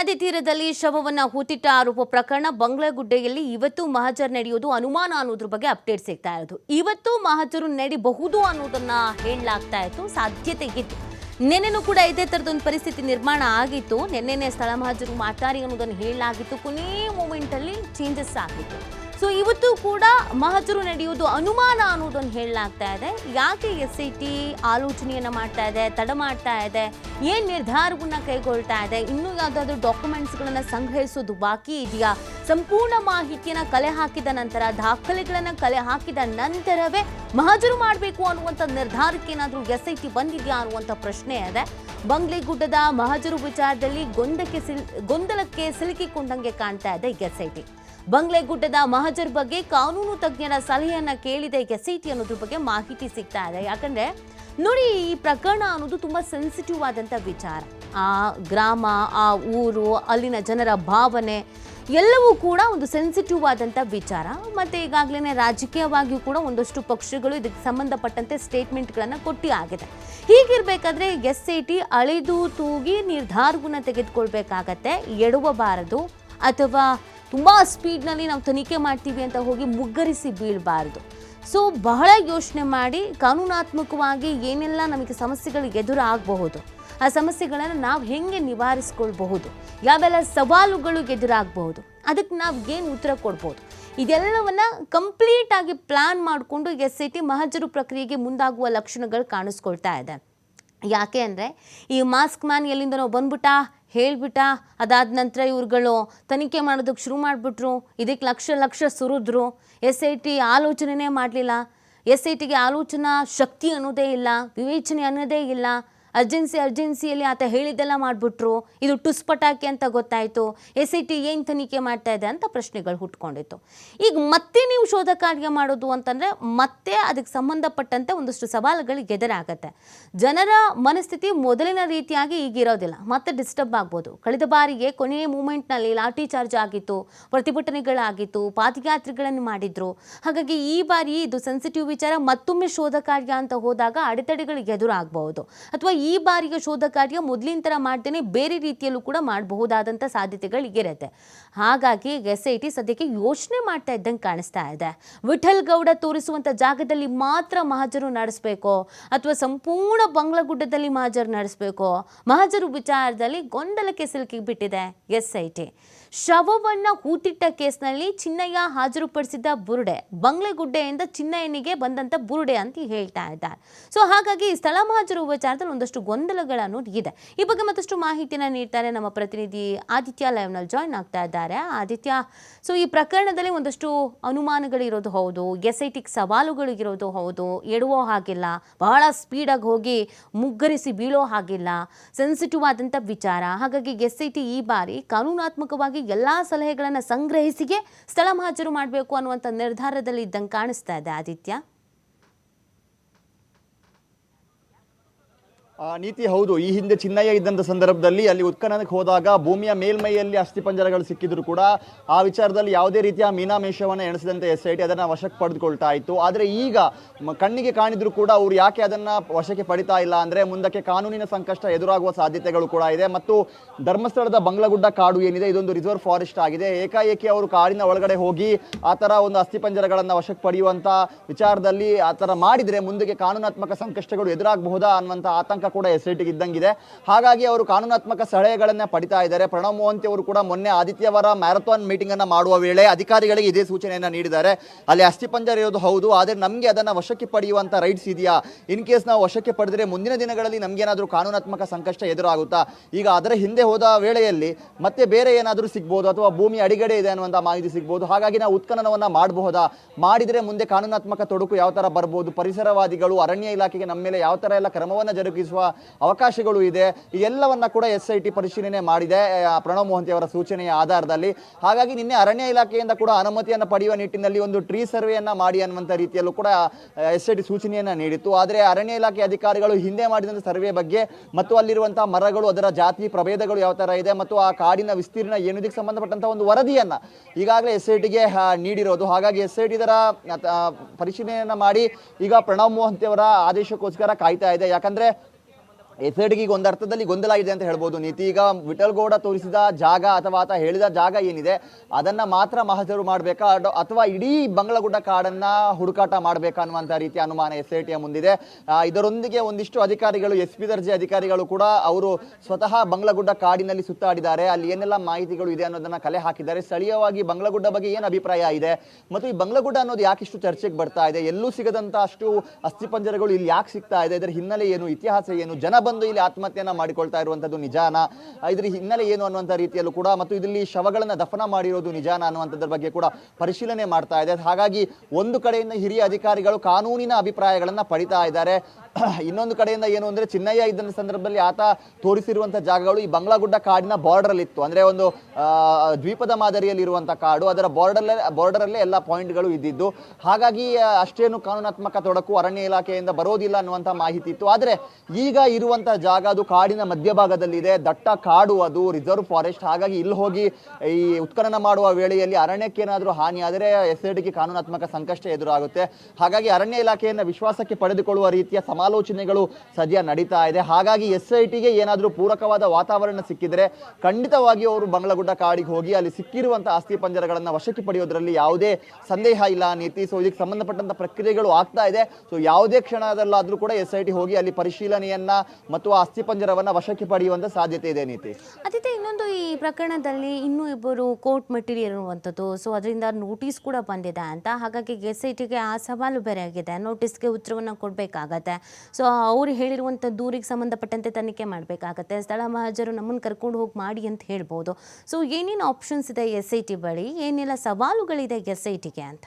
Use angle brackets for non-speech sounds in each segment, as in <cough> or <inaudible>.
ನದಿ ತೀರದಲ್ಲಿ ಶವವನ್ನ ಹೂತಿಟ್ಟ ಆರೋಪ ಪ್ರಕರಣ ಬಂಗ್ಲಾಗುಡ್ಡೆಯಲ್ಲಿ ಇವತ್ತು ಮಹಜರ್ ನಡೆಯೋದು ಅನುಮಾನ ಅನ್ನೋದ್ರ ಬಗ್ಗೆ ಅಪ್ಡೇಟ್ ಸಿಗ್ತಾ ಇರೋದು. ಇವತ್ತು ಮಹಜರು ನಡಿಬಹುದು ಅನ್ನೋದನ್ನ ಹೇಳಲಾಗ್ತಾ ಇತ್ತು, ಸಾಧ್ಯತೆ ಇತ್ತು ನಿನ್ನೆನೂ ಕೂಡ ಇದೇ ಥರದೊಂದು ಪರಿಸ್ಥಿತಿ ನಿರ್ಮಾಣ ಆಗಿತ್ತು. ನಿನ್ನೆನೆ ಸ್ಥಳ ಮಹಜರು ಮಾತಾಡಿ ಅನ್ನೋದನ್ನು ಹೇಳಲಾಗಿತ್ತು. ಕೊನೇ ಮೂಮೆಂಟಲ್ಲಿ ಚೇಂಜಸ್ ಆಗಿತ್ತು. ಸೊ ಇವತ್ತು ಕೂಡ ಮಹಜರು ನಡೆಯುವುದು ಅನುಮಾನ ಅನ್ನೋದೊಂದು ಹೇಳಲಾಗ್ತಾ ಇದೆ. ಯಾಕೆ ಎಸ್ ಐ ಟಿ ಆಲೋಚನೆಯನ್ನು ಮಾಡ್ತಾ ಇದೆ, ತಡ ಮಾಡ್ತಾ ಇದೆ, ಏನು ನಿರ್ಧಾರವನ್ನು ಕೈಗೊಳ್ತಾ ಇದೆ, ಇನ್ನೂ ಯಾವುದಾದ್ರೂ ಡಾಕ್ಯುಮೆಂಟ್ಸ್ಗಳನ್ನು ಸಂಗ್ರಹಿಸೋದು ಬಾಕಿ ಇದೆಯಾ? ಸಂಪೂರ್ಣ ಮಾಹಿತಿಯನ್ನು ಕಲೆ ಹಾಕಿದ ನಂತರ, ದಾಖಲೆಗಳನ್ನು ಕಲೆ ಹಾಕಿದ ನಂತರವೇ ಮಹಜರು ಮಾಡಬೇಕು ಅನ್ನುವಂಥ ನಿರ್ಧಾರಕ್ಕೆ ಏನಾದರೂ ಎಸ್ ಐ ಟಿ ಬಂದಿದೆಯಾ ಅನ್ನುವಂಥ ಪ್ರಶ್ನೆ ಇದೆ. ಬಂಗ್ಲೆಗುಡ್ಡದ ಮಹಜರು ವಿಚಾರದಲ್ಲಿ ಗೊಂದಕ್ಕೆ ಸಿಲ್, ಗೊಂದಲಕ್ಕೆ ಸಿಲುಕಿಕೊಂಡಂಗೆ ಕಾಣ್ತಾ ಇದೆ ಎಸ್ ಐ ಟಿ. ಬಂಗ್ಲೆಗುಡ್ಡದ ಮಹಜರ್ ಬಗ್ಗೆ ಕಾನೂನು ತಜ್ಞರ ಸಲಹೆಯನ್ನ ಕೇಳಿದೆ. ಎಸ್ಐಟಿ ಅನ್ನೋದ್ರ ಬಗ್ಗೆ ಮಾಹಿತಿ ಸಿಗ್ತಾ ಇದೆ. ಯಾಕಂದ್ರೆ ನೋಡಿ, ಈ ಪ್ರಕರಣ ಅನ್ನೋದು ತುಂಬಾ ಸೆನ್ಸಿಟಿವ್ ಆದಂತ ವಿಚಾರ. ಆ ಗ್ರಾಮ, ಆ ಊರು, ಅಲ್ಲಿನ ಜನರ ಭಾವನೆ ಎಲ್ಲವೂ ಕೂಡ ಒಂದು ಸೆನ್ಸಿಟಿವ್ ಆದಂಥ ವಿಚಾರ. ಮತ್ತು ಈಗಾಗಲೇ ರಾಜಕೀಯವಾಗಿಯೂ ಕೂಡ ಒಂದಷ್ಟು ಪಕ್ಷಗಳು ಇದಕ್ಕೆ ಸಂಬಂಧಪಟ್ಟಂತೆ ಸ್ಟೇಟ್ಮೆಂಟ್ಗಳನ್ನು ಕೊಟ್ಟಿ ಆಗಿದೆ. ಹೀಗಿರಬೇಕಾದ್ರೆ ಎಸ್ ಐ ಟಿ ಅಳೆದು ತೂಗಿ ನಿರ್ಧಾರವನ್ನು ತೆಗೆದುಕೊಳ್ಬೇಕಾಗತ್ತೆ. ಎಡುವಬಾರದು ಅಥವಾ ತುಂಬ ಸ್ಪೀಡ್ನಲ್ಲಿ ನಾವು ತನಿಖೆ ಮಾಡ್ತೀವಿ ಅಂತ ಹೋಗಿ ಮುಗ್ಗರಿಸಿ ಬೀಳಬಾರ್ದು. ಸೊ ಬಹಳ ಯೋಚನೆ ಮಾಡಿ ಕಾನೂನಾತ್ಮಕವಾಗಿ ಏನೆಲ್ಲ ನಮಗೆ ಸಮಸ್ಯೆಗಳು ಎದುರಾಗಬಹುದು ಆ ಸಮಸ್ಯೆಗಳನ್ನು ನಾವು ಹೆಂಗೆ ನಿವಾರಿಸ್ಕೊಳ್ಬಹುದು, ಯಾವೆಲ್ಲ ಸವಾಲುಗಳು ಎದುರಾಗಬಹುದು, ಅದಕ್ಕೆ ನಾವು ಏನು ಉತ್ತರ ಕೊಡ್ಬೋದು? ಇದೆಲ್ಲವನ್ನು ಕಂಪ್ಲೀಟಾಗಿ ಪ್ಲ್ಯಾನ್ ಮಾಡಿಕೊಂಡು ಎಸ್ ಐ ಟಿ ಮಹಜರು ಪ್ರಕ್ರಿಯೆಗೆ ಮುಂದಾಗುವ ಲಕ್ಷಣಗಳು ಕಾಣಿಸ್ಕೊಳ್ತಾ ಇದೆ. ಯಾಕೆ ಅಂದರೆ, ಈ ಮಾಸ್ಕ್ ಮ್ಯಾನ್ ಎಲ್ಲಿಂದನೋ ಬಂದ್ಬಿಟ್ಟ ಹೇಳ್ಬಿಟ್ಟ, ಅದಾದ ನಂತರ ಇವ್ರುಗಳು ತನಿಖೆ ಮಾಡೋದಕ್ಕೆ ಶುರು ಮಾಡಿಬಿಟ್ರು. ಇದಕ್ಕೆ ಲಕ್ಷ ಲಕ್ಷ ಸುರಿದ್ರು. ಎಸ್ ಐ ಟಿ ಆಲೋಚನೆನೇ ಮಾಡಲಿಲ್ಲ. ಎಸ್ ಐ ಟಿಗೆ ಆಲೋಚನಾ ಶಕ್ತಿ ಅನ್ನೋದೇ ಇಲ್ಲ, ವಿವೇಚನೆ ಅನ್ನೋದೇ ಇಲ್ಲ. ಅರ್ಜೆನ್ಸಿ ಅರ್ಜೆನ್ಸಿಯಲ್ಲಿ ಆತ ಹೇಳಿದ್ದೆಲ್ಲ ಮಾಡಿಬಿಟ್ರು. ಇದು ಟುಸ್ ಪಟಾಕಿ ಅಂತ ಗೊತ್ತಾಯಿತು. ಎಸ್ ಐ ಟಿ ಏನು ತನಿಖೆ ಮಾಡ್ತಾ ಇದೆ ಅಂತ ಪ್ರಶ್ನೆಗಳು ಹುಟ್ಕೊಂಡಿತ್ತು. ಈಗ ಮತ್ತೆ ನೀವು ಶೋಧ ಕಾರ್ಯ ಮಾಡೋದು ಅಂತಂದರೆ ಮತ್ತೆ ಅದಕ್ಕೆ ಸಂಬಂಧಪಟ್ಟಂತೆ ಒಂದಷ್ಟು ಸವಾಲುಗಳಿಗೆ ಎದುರಾಗತ್ತೆ. ಜನರ ಮನಸ್ಥಿತಿ ಮೊದಲಿನ ರೀತಿಯಾಗಿ ಈಗಿರೋದಿಲ್ಲ. ಮತ್ತೆ ಡಿಸ್ಟರ್ಬ್ ಆಗ್ಬೋದು. ಕಳೆದ ಬಾರಿಗೆ ಕೊನೆಯ ಮೂಮೆಂಟ್ನಲ್ಲಿ ಲಾಠಿ ಚಾರ್ಜ್ ಆಗಿತ್ತು, ಪ್ರತಿಭಟನೆಗಳಾಗಿತ್ತು, ಪಾದಯಾತ್ರೆಗಳನ್ನು ಮಾಡಿದ್ರು. ಹಾಗಾಗಿ ಈ ಬಾರಿ ಇದು ಸೆನ್ಸಿಟಿವ್ ವಿಚಾರ ಮತ್ತೊಮ್ಮೆ ಶೋಧ ಕಾರ್ಯ ಅಂತ ಹೋದಾಗ ಅಡೆತಡೆಗಳಿಗೆ ಎದುರಾಗಬಹುದು. ಅಥವಾ ಈ ಬಾರಿಯ ಶೋಧ ಕಾರ್ಯ ಮೊದಲಿನ ಥರ ಮಾಡ್ದೇನೆ ಬೇರೆ ರೀತಿಯಲ್ಲೂ ಕೂಡ ಮಾಡಬಹುದಾದಂಥ ಸಾಧ್ಯತೆಗಳು ಇರುತ್ತೆ ಹಾಗಾಗಿ ಎಸ್ ಐ ಟಿ ಸದ್ಯಕ್ಕೆ ಯೋಚನೆ ಮಾಡ್ತಾ ಇದ್ದಂಗೆ ಕಾಣಿಸ್ತಾ ಇದೆ. ವಿಠಲ್ ಗೌಡ ತೋರಿಸುವಂಥ ಜಾಗದಲ್ಲಿ ಮಾತ್ರ ಮಹಜರು ನಡೆಸಬೇಕೋ, ಅಥವಾ ಸಂಪೂರ್ಣ ಬಂಗ್ಲಗುಡ್ಡದಲ್ಲಿ ಮಹಜರು ನಡೆಸಬೇಕೋ, ಮಹಜರು ವಿಚಾರದಲ್ಲಿ ಗೊಂದಲಕ್ಕೆ ಸಿಲುಕಿ ಬಿಟ್ಟಿದೆ ಎಸ್ ಐ ಟಿ. ಶವವನ್ನ ಹೂತಿಟ್ಟ ಕೇಸ್ನಲ್ಲಿ ಚಿನ್ನಯ್ಯ ಹಾಜರುಪಡಿಸಿದ್ದ ಬುರುಡೆ. ಬಂಗ್ಲೆಗುಡ್ಡೆಯಿಂದ ಚಿನ್ನಯ್ಯನಿಗೆ ಬಂದಂತ ಬುರುಡೆ ಅಂತ ಹೇಳ್ತಾ ಇದ್ದಾರೆ. ಸೊ, ಹಾಗಾಗಿ ಸ್ಥಳ ಮಹಾಜರು ವಿಚಾರದಲ್ಲಿ ಒಂದಷ್ಟು ಗೊಂದಲಗಳನ್ನು ಇದೆ. ಈ ಬಗ್ಗೆ ಮತ್ತಷ್ಟು ಮಾಹಿತಿನ ನೀಡ್ತಾರೆ ನಮ್ಮ ಪ್ರತಿನಿಧಿ ಆದಿತ್ಯ ಲೈವ್ನಲ್ಲಿ ಜಾಯ್ನ್ ಆಗ್ತಾ ಇದ್ದಾರೆ. ಆದಿತ್ಯ, ಸೊ, ಈ ಪ್ರಕರಣದಲ್ಲಿ ಒಂದಷ್ಟು ಅನುಮಾನಗಳಿರೋದು ಹೌದು ಎಸ್ ಐ ಟಿಗೆ ಸವಾಲುಗಳಿಗಿರೋದು ಹೌದು, ಎಡುವೋ ಹಾಗಿಲ್ಲ, ಬಹಳ ಸ್ಪೀಡಾಗಿ ಹೋಗಿ ಮುಗ್ಗರಿಸಿ ಬೀಳೋ ಹಾಗಿಲ್ಲ ಸೆನ್ಸಿಟಿವ್ ಆದಂಥ ವಿಚಾರ. ಹಾಗಾಗಿ ಎಸ್ ಈ ಬಾರಿ ಕಾನೂನಾತ್ಮಕವಾಗಿ ಎಲ್ಲ ಸಲಹೆಗಳನ್ನು ಸಂಗ್ರಹಿಸಿಗೆ ಸ್ಥಳ ಮಹಾಜರು ಮಾಡಬೇಕು ಅನ್ನುವಂಥ ನಿರ್ಧಾರದಲ್ಲಿ ಇದ್ದಂಗೆ ಕಾಣಿಸ್ತಾ ಇದೆ ಆದಿತ್ಯ. ನೀತಿ ಹೌದು. ಈ ಹಿಂದೆ ಚಿನ್ನಯ್ಯ ಇದ್ದಂಥ ಸಂದರ್ಭದಲ್ಲಿ ಅಲ್ಲಿ ಉತ್ಖನನಕ್ಕೆ ಹೋದಾಗ ಭೂಮಿಯ ಮೇಲ್ಮೈಯಲ್ಲಿ ಅಸ್ಥಿಪಂಜರಗಳು ಸಿಕ್ಕಿದ್ರು ಕೂಡ ಆ ವಿಚಾರದಲ್ಲಿ ಯಾವುದೇ ರೀತಿಯ ಮೀನಾಮೇಷವನ್ನು ಎಣಿಸಿದಂತೆ ಎಸ್ ಐ ಟಿ ಅದನ್ನು ವಶಕ್ಕೆ ಪಡೆದುಕೊಳ್ತಾ ಇತ್ತು. ಆದರೆ ಈಗ ಕಣ್ಣಿಗೆ ಕಾಣಿದ್ರು ಕೂಡ ಅವರು ಯಾಕೆ ಅದನ್ನು ವಶಕ್ಕೆ ಪಡಿತಾ ಇಲ್ಲ ಅಂದರೆ ಮುಂದಕ್ಕೆ ಕಾನೂನಿನ ಸಂಕಷ್ಟ ಎದುರಾಗುವ ಸಾಧ್ಯತೆಗಳು ಕೂಡ ಇದೆ. ಮತ್ತು ಧರ್ಮಸ್ಥಳದ ಬಂಗ್ಲಗುಡ್ಡ ಕಾಡು ಏನಿದೆ, ಇದೊಂದು ರಿಸರ್ವ್ ಫಾರೆಸ್ಟ್ ಆಗಿದೆ. ಏಕಾಏಕಿ ಅವರು ಕಾಡಿನ ಒಳಗಡೆ ಹೋಗಿ ಆ ಥರ ಒಂದು ಅಸ್ಥಿಪಂಜರಗಳನ್ನು ವಶಕ್ಕೆ ಪಡೆಯುವಂಥ ವಿಚಾರದಲ್ಲಿ ಆ ಥರ ಮಾಡಿದರೆ ಮುಂದಕ್ಕೆ ಕಾನೂನಾತ್ಮಕ ಸಂಕಷ್ಟಗಳು ಎದುರಾಗಬಹುದಾ ಅನ್ನುವಂಥ ಆತಂಕ ಕೂಡ ಎಸ್ ಐ ಟಿಗೆ ಇದ್ದಂಗಿದೆ. ಹಾಗಾಗಿ ಅವರು ಕಾನೂನಾತ್ಮಕ ಸಲಹೆಗಳನ್ನ ಪಡಿತಾ ಇದ್ದಾರೆ. ಪ್ರಣವ್ ಮೋಹಂತಿ ಅವರು ಕೂಡ ಮೊನ್ನೆ ಆದಿತ್ಯವಾರ ಮ್ಯಾರಥಾನ್ ಮೀಟಿಂಗ್ ಅನ್ನ ಮಾಡುವ ವೇಳೆ ಅಧಿಕಾರಿಗಳಿಗೆ ಇದೇ ಸೂಚನೆಯನ್ನ ನೀಡಿದ್ದಾರೆ. ಅಲ್ಲಿ ಅಸ್ಥಿಪಂಜರ ಇರೋದು ಹೌದು, ಆದರೆ ನಮಗೆ ಅದನ್ನ ವಶಕ್ಕೆ ಪಡೆಯುವಂತ ರೈಟ್ಸ್ ಇದೆಯಾ? ಇನ್ ಕೇಸ್ ನಾವು ವಶಕ್ಕೆ ಪಡೆದರೆ ಮುಂದಿನ ದಿನಗಳಲ್ಲಿ ನಮಗೇನಾದರೂ ಕಾನೂನಾತ್ಮಕ ಸಂಕಷ್ಟ ಎದುರಾಗುತ್ತಾ? ಈಗ ಅದರ ಹಿಂದೆ ಹೋದ ವೇಳೆಯಲ್ಲಿ ಮತ್ತೆ ಬೇರೆ ಏನಾದರೂ ಸಿಗ್ಬೋದು, ಅಥವಾ ಭೂಮಿ ಅಡಿಗಡೆ ಇದೆ ಅನ್ನುವಂಥ ಮಾಹಿತಿ ಸಿಗ್ಬೋದು. ಹಾಗಾಗಿ ನಾವು ಉತ್ಖನನವನ್ನ ಮಾಡಬಹುದಾ? ಮಾಡಿದರೆ ಮುಂದೆ ಕಾನೂನಾತ್ಮಕ ತೊಡಕು ಯಾವ ಥರ ಬರ್ಬೋದು? ಪರಿಸರವಾದಿಗಳು, ಅರಣ್ಯ ಇಲಾಖೆಗೆ ನಮ್ಮ ಮೇಲೆ ಯಾವ ಥರ ಎಲ್ಲ ಕ್ರಮವನ್ನು ಜರುಗಿಸುವ ಅವಕಾಶಗಳು ಇದೆ. ಎಲ್ಲವನ್ನ ಕೂಡ ಎಸ್ ಐ ಟಿ ಪರಿಶೀಲನೆ ಮಾಡಿದೆ. ಪ್ರಣವ್ ಮೋಹಂತಿ ಅವರ ಸೂಚನೆಯ ಆಧಾರದಲ್ಲಿ. ಹಾಗಾಗಿ ನಿನ್ನೆ ಅರಣ್ಯ ಇಲಾಖೆಯಿಂದ ಕೂಡ ಅನುಮತಿಯನ್ನು ಪಡೆಯುವ ನಿಟ್ಟಿನಲ್ಲಿ ಒಂದು ಟ್ರೀ ಸರ್ವೆಯನ್ನು ಮಾಡಿ ಅನ್ನುವಂಥ ರೀತಿಯಲ್ಲೂ ಕೂಡ ಎಸ್ ಐ ಟಿ ಸೂಚನೆಯನ್ನ ನೀಡಿತ್ತು. ಆದರೆ ಅರಣ್ಯ ಇಲಾಖೆ ಅಧಿಕಾರಿಗಳು ಹಿಂದೆ ಮಾಡಿದಂಥ ಸರ್ವೆ ಬಗ್ಗೆ ಮತ್ತು ಅಲ್ಲಿರುವಂತಹ ಮರಗಳು, ಅದರ ಜಾತಿ ಪ್ರಭೇದಗಳು ಯಾವ ಥರ ಇದೆ ಮತ್ತು ಆ ಕಾಡಿನ ವಿಸ್ತೀರ್ಣ ಏನು ಇದಕ್ಕೆ ಸಂಬಂಧಪಟ್ಟಂಥ ಒಂದು ವರದಿಯನ್ನ ಈಗಾಗಲೇ ಎಸ್ ಐ ಟಿಗೆ ನೀಡಿರೋದು. ಹಾಗಾಗಿ ಎಸ್ ಐ ಟಿ ಇದರ ಪರಿಶೀಲನೆಯನ್ನ ಮಾಡಿ ಈಗ ಪ್ರಣವ್ ಮೋಹಂತಿ ಅವರ ಆದೇಶಕ್ಕೋಸ್ಕರ ಕಾಯ್ತಾ ಇದೆ. ಯಾಕಂದ್ರೆ ಎಸ್ ಐ ಟಿಗೆ ಒಂದು ಅರ್ಥದಲ್ಲಿ ಗೊಂದಲ ಇದೆ ಅಂತ ಹೇಳ್ಬೋದು ನೀತಿ. ಈಗ ವಿಠಲ್ಗೌಡ ತೋರಿಸಿದ ಜಾಗ ಅಥವಾ ಆತ ಹೇಳಿದ ಜಾಗ ಏನಿದೆ, ಅದನ್ನು ಮಾತ್ರ ಮಹಜರು ಮಾಡಬೇಕಾ? ಅಥವಾ ಇಡೀ ಬಂಗ್ಲಗುಡ್ಡ ಕಾಡನ್ನ ಹುಡುಕಾಟ ಮಾಡಬೇಕಾ ಅನ್ನುವಂಥ ರೀತಿಯ ಅನುಮಾನ ಎಸ್ ಐ ಟಿಯ ಮುಂದಿದೆ ಇದರೊಂದಿಗೆ ಒಂದಿಷ್ಟು ಅಧಿಕಾರಿಗಳು ಎಸ್ ಪಿ ದರ್ಜೆ ಅಧಿಕಾರಿಗಳು ಕೂಡ ಅವರು ಸ್ವತಃ ಬಂಗ್ಲಗುಡ್ಡ ಕಾಡಿನಲ್ಲಿ ಸುತ್ತಾಡಿದ್ದಾರೆ. ಅಲ್ಲಿ ಏನೆಲ್ಲ ಮಾಹಿತಿಗಳು ಇದೆ ಅನ್ನೋದನ್ನ ಕಲೆ ಹಾಕಿದ್ದಾರೆ. ಸ್ಥಳೀಯವಾಗಿ ಬಂಗ್ಲಗುಡ್ಡ ಬಗ್ಗೆ ಏನು ಅಭಿಪ್ರಾಯ ಇದೆ? ಮತ್ತು ಈ ಬಂಗ್ಲಗುಡ್ಡ ಅನ್ನೋದು ಯಾಕೆ ಇಷ್ಟು ಚರ್ಚೆಗೆ ಬರ್ತಾ ಇದೆ? ಎಲ್ಲೂ ಸಿಗದಂತ ಅಷ್ಟು ಅಸ್ಥಿಪಂಜರಗಳು ಇಲ್ಲಿ ಯಾಕೆ ಸಿಗ್ತಾ ಇದೆ? ಇದರ ಹಿನ್ನೆಲೆ ಏನು? ಇತಿಹಾಸ ಏನು? ಜನ ಬಂದು ಇಲ್ಲಿ ಆತ್ಮಹತ್ಯೆಯನ್ನ ಮಾಡಿಕೊಳ್ತಾ ಇರುವಂತದ್ದು ನಿಜಾನ? ಇದ್ರ ಹಿನ್ನೆಲೆ ಏನು ಅನ್ನುವಂಥ ರೀತಿಯಲ್ಲೂ ಕೂಡ ಮತ್ತು ಇದರಲ್ಲಿ ಶವಗಳನ್ನ ದಫನ ಮಾಡಿರೋದು ನಿಜಾನ ಅನ್ನುವಂಥದ್ರ ಬಗ್ಗೆ ಕೂಡ ಪರಿಶೀಲನೆ ಮಾಡ್ತಾ ಇದೆ. ಹಾಗಾಗಿ ಒಂದು ಕಡೆಯಿಂದ ಹಿರಿಯ ಅಧಿಕಾರಿಗಳು ಕಾನೂನಿನ ಅಭಿಪ್ರಾಯಗಳನ್ನ ಪಡಿತಾ ಇದ್ದಾರೆ. <clears throat> ಇನ್ನೊಂದು ಕಡೆಯಿಂದ ಏನು ಅಂದ್ರೆ ಚಿನ್ನಯ್ಯ ಇದ್ದ ಸಂದರ್ಭದಲ್ಲಿ ಆತ ತೋರಿಸಿರುವಂತ ಜಾಗಗಳು ಈ ಬಂಗ್ಲಾಗುಡ್ಡ ಕಾಡಿನ ಬಾರ್ಡರ್ ಅಲ್ಲಿ ಇತ್ತು ಅಂದ್ರೆ ಒಂದು ದ್ವೀಪದ ಮಾದರಿಯಲ್ಲಿ ಇರುವಂತ ಕಾಡು, ಅದರ ಬಾರ್ಡರ್ ಬಾರ್ಡರ್ ಅಲ್ಲೇ ಎಲ್ಲ ಪಾಯಿಂಟ್ಗಳು ಇದ್ದಿದ್ದು. ಹಾಗಾಗಿ ಅಷ್ಟೇನು ಕಾನೂನಾತ್ಮಕ ತೊಡಕು ಅರಣ್ಯ ಇಲಾಖೆಯಿಂದ ಬರೋದಿಲ್ಲ ಅನ್ನುವಂತಹ ಮಾಹಿತಿ ಇತ್ತು. ಆದ್ರೆ ಈಗ ಇರುವಂತ ಜಾಗ ಅದು ಕಾಡಿನ ಮಧ್ಯಭಾಗದಲ್ಲಿದೆ. ದಟ್ಟ ಕಾಡು ಅದು ರಿಸರ್ವ್ ಫಾರೆಸ್ಟ್ ಹಾಗಾಗಿ ಇಲ್ಲಿ ಹೋಗಿ ಈ ಉತ್ಖನನ ಮಾಡುವ ವೇಳೆಯಲ್ಲಿ ಅರಣ್ಯಕ್ಕೆ ಏನಾದರೂ ಹಾನಿ ಆದರೆ ಎಸ್ ಕಾನೂನಾತ್ಮಕ ಸಂಕಷ್ಟ ಎದುರಾಗುತ್ತೆ. ಹಾಗಾಗಿ ಅರಣ್ಯ ಇಲಾಖೆಯನ್ನು ವಿಶ್ವಾಸಕ್ಕೆ ಪಡೆದುಕೊಳ್ಳುವ ರೀತಿಯ ಸಮಾಲೋಚನೆಗಳು ಸದ್ಯ ನಡೀತಾ ಇದೆ. ಹಾಗಾಗಿ ಎಸ್ ಐ ಟಿಗೆ ಏನಾದರೂ ಪೂರಕವಾದ ವಾತಾವರಣ ಸಿಕ್ಕಿದರೆ ಖಂಡಿತವಾಗಿ ಅವರು ಬಂಗ್ಲಗುಡ್ಡ ಕಾಡಿಗೆ ಹೋಗಿ ಅಲ್ಲಿ ಸಿಕ್ಕಿರುವಂಥ ಆಸ್ತಿ ಪಂಜರಗಳನ್ನು ವಶಕ್ಕೆ ಪಡೆಯೋದರಲ್ಲಿ ಯಾವುದೇ ಸಂದೇಹ ಇಲ್ಲ ನೀತಿ. ಸೊ ಇದಕ್ಕೆ ಸಂಬಂಧಪಟ್ಟಂತ ಪ್ರಕ್ರಿಯೆಗಳು ಆಗ್ತಾ ಇದೆ. ಸೊ ಯಾವುದೇ ಕ್ಷಣದಲ್ಲಾದರೂ ಕೂಡ ಎಸ್ ಐ ಟಿ ಹೋಗಿ ಅಲ್ಲಿ ಪರಿಶೀಲನೆಯನ್ನ ಮತ್ತು ಆಸ್ತಿ ಪಂಜರವನ್ನ ವಶಕ್ಕೆ ಪಡೆಯುವಂತ ಸಾಧ್ಯತೆ ಇದೆ ನೀತಿ. ಅದೇ ಇನ್ನೊಂದು ಈ ಪ್ರಕರಣದಲ್ಲಿ ಇನ್ನೂ ಇಬ್ಬರು ಕೋರ್ಟ್ ಮೆಟೀರಿಯಲ್ ಇರುವಂಥದ್ದು. ಸೊ ಅದರಿಂದ ನೋಟಿಸ್ ಕೂಡ ಬಂದಿದೆ ಅಂತ. ಹಾಗಾಗಿ ಎಸ್ ಐ ಟಿಗೆ ಆ ಸವಾಲು ಬೇರೆ ಆಗಿದೆ. ನೋಟಿಸ್ಗೆ ಉತ್ತರವನ್ನು ಕೊಡಬೇಕಾಗತ್ತೆ. ಸೊ ಅವ್ರು ಹೇಳಿರುವಂಥ ದೂರಿಗೆ ಸಂಬಂಧಪಟ್ಟಂತೆ ತನಿಖೆ ಮಾಡಬೇಕಾಗತ್ತೆ. ಸ್ಥಳ ಮಹಾಜರು ನಮ್ಮನ್ನು ಕರ್ಕೊಂಡು ಹೋಗಿ ಮಾಡಿ ಅಂತ ಹೇಳ್ಬೋದು. ಸೊ ಏನೇನು ಆಪ್ಷನ್ಸ್ ಇದೆ ಎಸ್ ಐ ಟಿ ಬಳಿ? ಏನೆಲ್ಲ ಸವಾಲುಗಳಿದೆ ಎಸ್ ಐ ಟಿಗೆ ಅಂತ?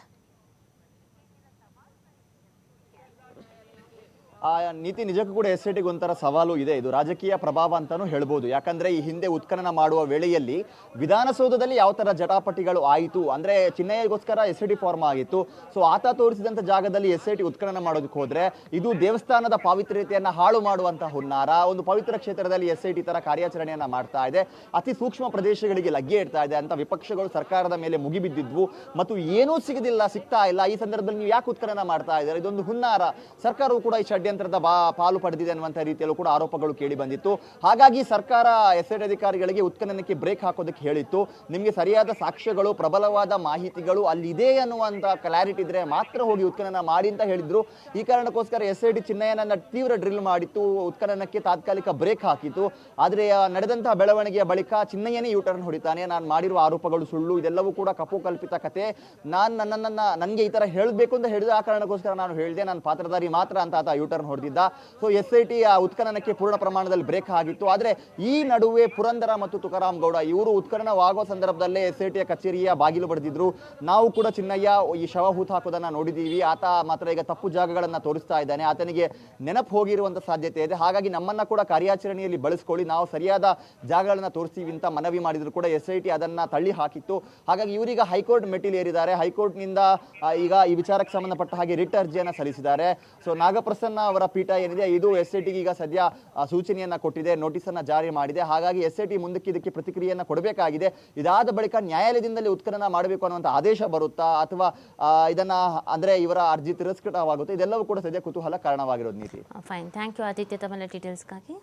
ಆ ನೀತಿ ನಿಜಕ್ಕೂ ಕೂಡ ಎಸ್ ಐ ಟಿಗೆ ಒಂಥರ ಸವಾಲು ಇದೆ. ಇದು ರಾಜಕೀಯ ಪ್ರಭಾವ ಅಂತಾನೂ ಹೇಳ್ಬೋದು. ಯಾಕಂದ್ರೆ ಈ ಹಿಂದೆ ಉತ್ಖನನ ಮಾಡುವ ವೇಳೆಯಲ್ಲಿ ವಿಧಾನಸೌಧದಲ್ಲಿ ಯಾವ ಥರ ಜಟಾಪಟಿಗಳು ಆಯಿತು ಅಂದ್ರೆ ಚಿನ್ನಯ್ಯಗೋಸ್ಕರ ಎಸ್ ಐ ಟಿ ಫಾರ್ಮ್ ಆಗಿತ್ತು. ಸೊ ಆತ ತೋರಿಸಿದಂಥ ಜಾಗದಲ್ಲಿ ಎಸ್ ಐ ಟಿ ಉತ್ಖನನ ಮಾಡೋದಕ್ಕೆ ಹೋದರೆ ಇದು ದೇವಸ್ಥಾನದ ಪಾವಿತ್ರ್ಯತೆಯನ್ನು ಹಾಳು ಮಾಡುವಂಥ ಹುನ್ನಾರ. ಒಂದು ಪವಿತ್ರ ಕ್ಷೇತ್ರದಲ್ಲಿ ಎಸ್ ಐ ಟಿ ತರ ಕಾರ್ಯಾಚರಣೆಯನ್ನು ಮಾಡ್ತಾ ಇದೆ. ಅತಿ ಸೂಕ್ಷ್ಮ ಪ್ರದೇಶಗಳಿಗೆ ಲಗ್ಗೆ ಇಡ್ತಾ ಇದೆ ಅಂತ ವಿಪಕ್ಷಗಳು ಸರ್ಕಾರದ ಮೇಲೆ ಮುಗಿಬಿದ್ದಿದ್ವು ಮತ್ತು ಏನೂ ಸಿಗದಿಲ್ಲ, ಸಿಗ್ತಾ ಇಲ್ಲ. ಈ ಸಂದರ್ಭದಲ್ಲಿ ನೀವು ಯಾಕೆ ಉತ್ಖನನ ಮಾಡ್ತಾ ಇದ್ದಾರೆ? ಇದೊಂದು ಹುನ್ನಾರ. ಸರ್ಕಾರವು ಕೂಡ ಈ ಷಡ್ಯಂತ್ರದ ಬಾ ಪಾಲು ಪಡೆದಿದೆ ಅನ್ನುವಂಥ ರೀತಿಯಲ್ಲೂ ಕೂಡ ಆರೋಪಗಳು ಕೇಳಿ ಬಂದಿತ್ತು. ಹಾಗಾಗಿ ಸರ್ಕಾರ, ಎಸ್ ಐ ಅಧಿಕಾರಿಗಳಿಗೆ ಉತ್ಖನನಕ್ಕೆ ಬ್ರೇಕ್ ಹಾಕೋದಕ್ಕೆ ಹೇಳಿತ್ತು. ನಿಮಗೆ ಸರಿಯಾದ ಸಾಕ್ಷ್ಯಗಳು, ಪ್ರಬಲವಾದ ಮಾಹಿತಿಗಳು ಅಲ್ಲಿದೆ ಅನ್ನುವಂಥ ಕ್ಲಾರಿಟಿ ಇದ್ರೆ ಮಾತ್ರ ಹೋಗಿ ಉತ್ಖನನ ಮಾಡಿ ಅಂತ ಹೇಳಿದ್ರು. ಈ ಕಾರಣಕ್ಕೋಸ್ಕರ ಎಸ್ ಐ ಡಿ ಚಿನ್ನಯ್ಯನನ್ನ ತೀವ್ರ ಡ್ರಿಲ್ ಮಾಡಿತ್ತು, ಉತ್ಖನನಕ್ಕೆ ತಾತ್ಕಾಲಿಕ ಬ್ರೇಕ್ ಹಾಕಿತ್ತು. ಆದರೆ ನಡೆದಂತಹ ಬೆಳವಣಿಗೆಯ ಬಳಿಕ ಚಿನ್ನಯ್ಯನೇ ಯೂ ಟರ್ನ್ ಹೊಡಿತಾನೆ. ನಾನು ಮಾಡಿರುವ ಆರೋಪಗಳು ಸುಳ್ಳು, ಇದೆಲ್ಲವೂ ಕೂಡ ಕಪು ಕಲ್ಪಿತ ಕತೆ. ನಾನು ನನ್ನನ್ನ, ನನಗೆ ಈ ತರ ಹೇಳಬೇಕು ಅಂತ ಹೇಳಿದ ಆ ಕಾರಣಕ್ಕೋಸ್ಕರ ನಾನು ಹೇಳಿದೆ, ನಾನು ಪಾತ್ರಧಾರಿ ಮಾತ್ರ ಅಂತ ಆತ ಯೂ ಹೊಡೆದಿದ್ದ. ಸೊ ಎಸ್ ಐ ಉತ್ಖನನಕ್ಕೆ ಪೂರ್ಣ ಪ್ರಮಾಣದಲ್ಲಿ ಬ್ರೇಕ್ ಆಗಿತ್ತು. ಆದರೆ ಈ ನಡುವೆ ಪುರಂದರ ಮತ್ತು ತುಕಾರಾಮ್ ಗೌಡ, ಇವರು ಉತ್ಖನನವಾಗುವ ಸಂದರ್ಭದಲ್ಲೇ ಎಸ್ ಐ ಕಚೇರಿಯ ಬಾಗಿಲು ಬಡಿದಿದ್ರು. ನಾವು ಕೂಡ ಚಿನ್ನಯ್ಯ ಈ ಶವ ಹೂತು ಹಾಕೋದನ್ನ ನೋಡಿದ್ದೀವಿ ಆತ ಮಾತ್ರ ಈಗ ತಪ್ಪು ಜಾಗಗಳನ್ನು ತೋರಿಸ್ತಾ ಇದ್ದಾನೆ. ಆತನಿಗೆ ನೆನಪು ಹೋಗಿರುವಂಥ ಸಾಧ್ಯತೆ ಇದೆ. ಹಾಗಾಗಿ ನಮ್ಮನ್ನ ಕೂಡ ಕಾರ್ಯಾಚರಣೆಯಲ್ಲಿ ಬಳಸ್ಕೊಳ್ಳಿ. ನಾವು ಸರಿಯಾದ ಜಾಗಗಳನ್ನ ತೋರಿಸ್ತೀವಿ ಅಂತ ಮನವಿ ಮಾಡಿದ್ರು ಕೂಡ ಎಸ್ ಐ ಟಿ ಅದನ್ನ ತಳ್ಳಿ ಹಾಕಿತ್ತು. ಹಾಗಾಗಿ ಇವರೀಗ ಹೈಕೋರ್ಟ್ ಮೆಟ್ಟಿಲೇರಿದ್ದಾರೆ ಹೈಕೋರ್ಟ್ನಿಂದ ಈಗ ಈ ವಿಚಾರಕ್ಕೆ ಸಂಬಂಧಪಟ್ಟ ಹಾಗೆ ರಿಟ್ ಅರ್ಜಿಯನ್ನು ಸಲ್ಲಿಸಿದ್ದಾರೆ. ಸೊ ನಾಗಪ್ರಸನ್ನ ಅವರ ಪೀಠ ಏನಿದೆ, ಇದು ಎಸ್ ಐ ಟಿಗೆ ಈಗ ಸದ್ಯ ಸೂಚನೆಯನ್ನ ಕೊಟ್ಟಿದೆ, ನೋಟಿಸನ್ನ ಜಾರಿ ಮಾಡಿದೆ. ಹಾಗಾಗಿ ಎಸ್ ಐ ಟಿ ಮುಂದಕ್ಕೆ ಇದಕ್ಕೆ ಪ್ರತಿಕ್ರಿಯೆಯನ್ನ ಕೊಡಬೇಕಾಗಿದೆ. ಇದಾದ ಬಳಿಕ ನ್ಯಾಯಾಲಯದಿಂದಲೇ ಉತ್ಖನನ ಮಾಡಬೇಕು ಅನ್ನುವಂಥ ಆದೇಶ ಬರುತ್ತಾ, ಅಥವಾ ಇದನ್ನ, ಅಂದ್ರೆ ಇವರ ಅರ್ಜಿ ತಿರಸ್ಕೃತವಾಗುತ್ತೆ, ಇದೆಲ್ಲವೂ ಕೂಡ ಸದ್ಯ ಕುತೂಹಲ ಕಾರಣವಾಗಿರೋದು ನೀತಿ ಫೈನ್ ಥ್ಯಾಂಕ್ ಯು ಆದಿತ್ಯ ತಮ್ಮ ಡೀಟೇಲ್ಸ್ಗಾಗಿ